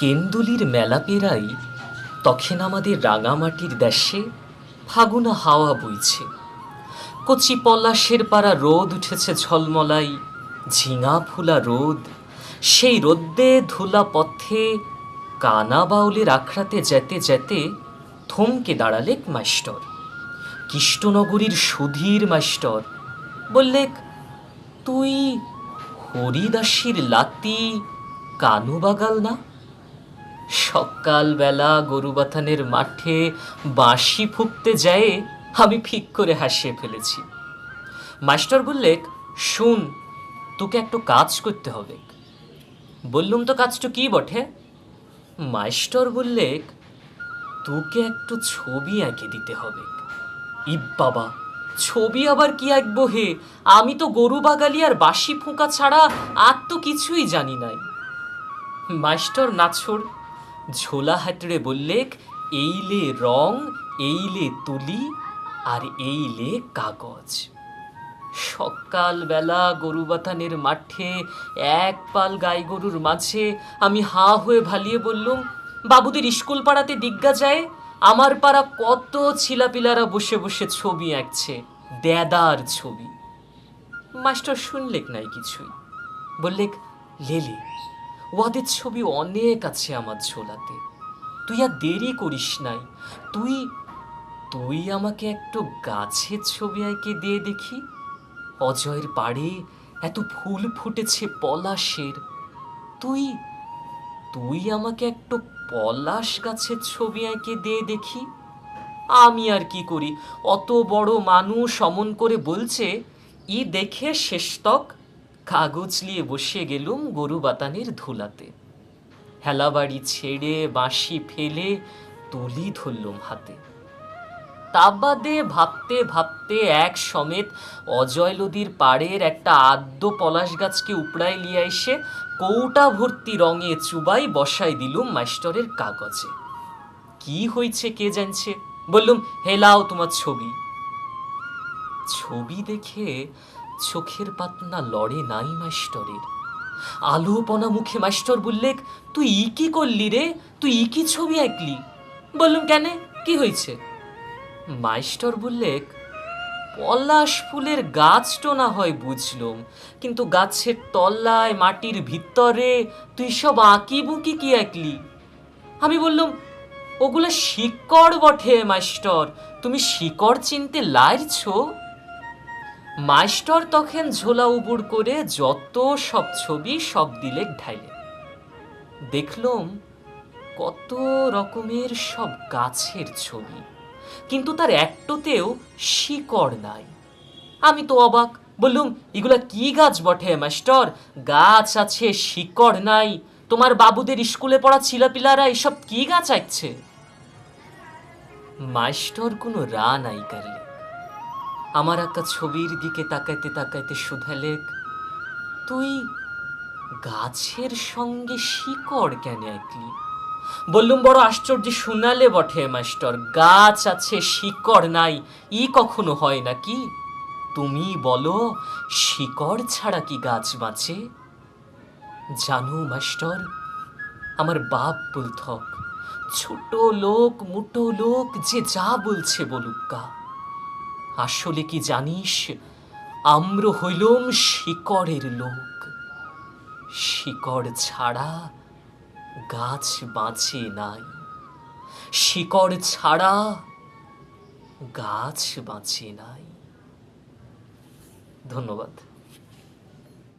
কেন্দুলির মেলা পেরাই, তখন আমাদের রাঙামাটির দেশে ফাগুনা হাওয়া বইছে। কচি পলাশের পাড়া রোদ উঠেছে ঝলমলাই, ঝিঙা ফুলা রোদ, সেই রোদ্দে ধুলা পথে কানা বাউলের আখড়াতে যেতে যেতে থমকে দাঁড়ালেক মাস্টর কৃষ্ণনগরীর সুধীর মাস্টর বললেক তুই হরিদাসীর লাতি কানু বাগাল না? সকালবেলা গরুবাথানের মাঠে বাঁশি ফুঁকতে যায়, আমি ফিক করে হাসিয়ে ফেলেছি। মাস্টার বললেক, শুন, তোকে একটু কাজ করতে হবে। বললুম, তো কাজটা কি বটে? মাস্টার বললেক, তোকে একটু ছবি আঁকে দিতে হবে। ই বাবা, ছবি আবার কি আঁকবো হে? আমি তো গরু বাগালি আর বাঁশি ফুঁকা ছাড়া আর তো কিছুই জানি নাই। মাস্টার নাছর ঝোলা হাতড়ে বললেক এইলে রং, এইলে তুলি, আর এইলে কাগজ। সকালবেলা গরু বাথানের মাঠে এক পাল গাই গরুর মাঝে আমি হা হয়ে ভালিয়ে বললুম, বাবুদের স্কুল পাড়াতে দিগ্গা যায়? আমার পাড়া কত ছিলাপিলারা বসে বসে ছবি আঁকছে, দেদার ছবি। মাস্টার শুনলেক নাই কিছুই। বললেক, লেলে ওদের ছবি অনেক আছে আমার ঝোলাতে। তুই আর দেরি করিস নাই। তুই তুই আমাকে একটু গাছের ছবি এঁকে দিয়ে দেখি। অজয়ের পাড়ে এত ফুল ফুটেছে পলাশের। তুই তুই আমাকে একটু পলাশ গাছের ছবি আঁকে দিয়ে দেখি। আমি আর কি করি? অত বড় মানুষ অমন করে বলছে, ই দেখে শেষতক কাগজ নিয়ে বসে গেলুম গরু বাতানের ধুলাতে। হেলাবাড়ি ছেড়ে, বাঁশি ফেলে, তুলি ধরলুম হাতে। তা বাদে ভাবতে ভাবতে এক সমেত অজয় নদীর পাড়ের একটা আদ্য পলাশ গাছকে উপড়ায় লিয়ে এসে কৌটা ভর্তি রঙে চুবাই বসাই দিলুম মাস্টরের কাগজে। কি হয়েছে কে জানছে? বললুম হেলাও তোমার ছবি। ছবি দেখে চোখের পাতনা লড়ে নাই মাস্টরের। আলোপনা মুখে মাস্টর বললে তুই ই কি করলি রে? তুই ই কি ছবি আঁকলি? বললুম, কেন? কি হয়েছে? মাস্টর বললে পলাশ ফুলের গাছটো না হয় বুঝলুম, কিন্তু গাছের তলায় মাটির ভিতরে তুই সব আঁকি বুকি কি আঁকলি? আমি বললুম, ওগুলো শিকড় বটে মাস্টর, তুমি শিকড় চিনতে লাইরছো মাস্টর তখন ঝোলা উবুড় করে যত সব ছবি সব দিলে ঢাইলে। দেখলুম কত রকমের সব গাছের ছবি, কিন্তু তার একটোতেও শিকড় নাই। আমি তো অবাক, বললুম, এগুলা কি গাছ বটে মাস্টার গাছ আছে, শিকড় নাই। তোমার বাবুদের স্কুলে পড়া ছিলাপিলারা এসব কি গাছ আঁকছে? মাস্টার কোনো রা নাই কারলে আমার একটা ছবির দিকে তাকাইতে তাকাইতে শুধালেক তুই গাছের সঙ্গে শিকড় কেন একলি বললুম, বড় আশ্চর্য শুনালে বটে মাস্টার, গাছ আছে, শিকড় নাই, ই কখনো হয় নাকি তুমি বলো, শিকড় ছাড়া কি গাছ বাঁচে? জানো মাস্টার, আমার বাপ বলথক ছোট লোক, মোটো লোক, যে যা বলছে বলুক্কা আসলে কি জানিস? আম্র হইলম শিকড়ের লোক। শিকড় ছাড়া গাছ বাঁচে নাই। শিকড় ছাড়া গাছ বাঁচে নাই। ধন্যবাদ।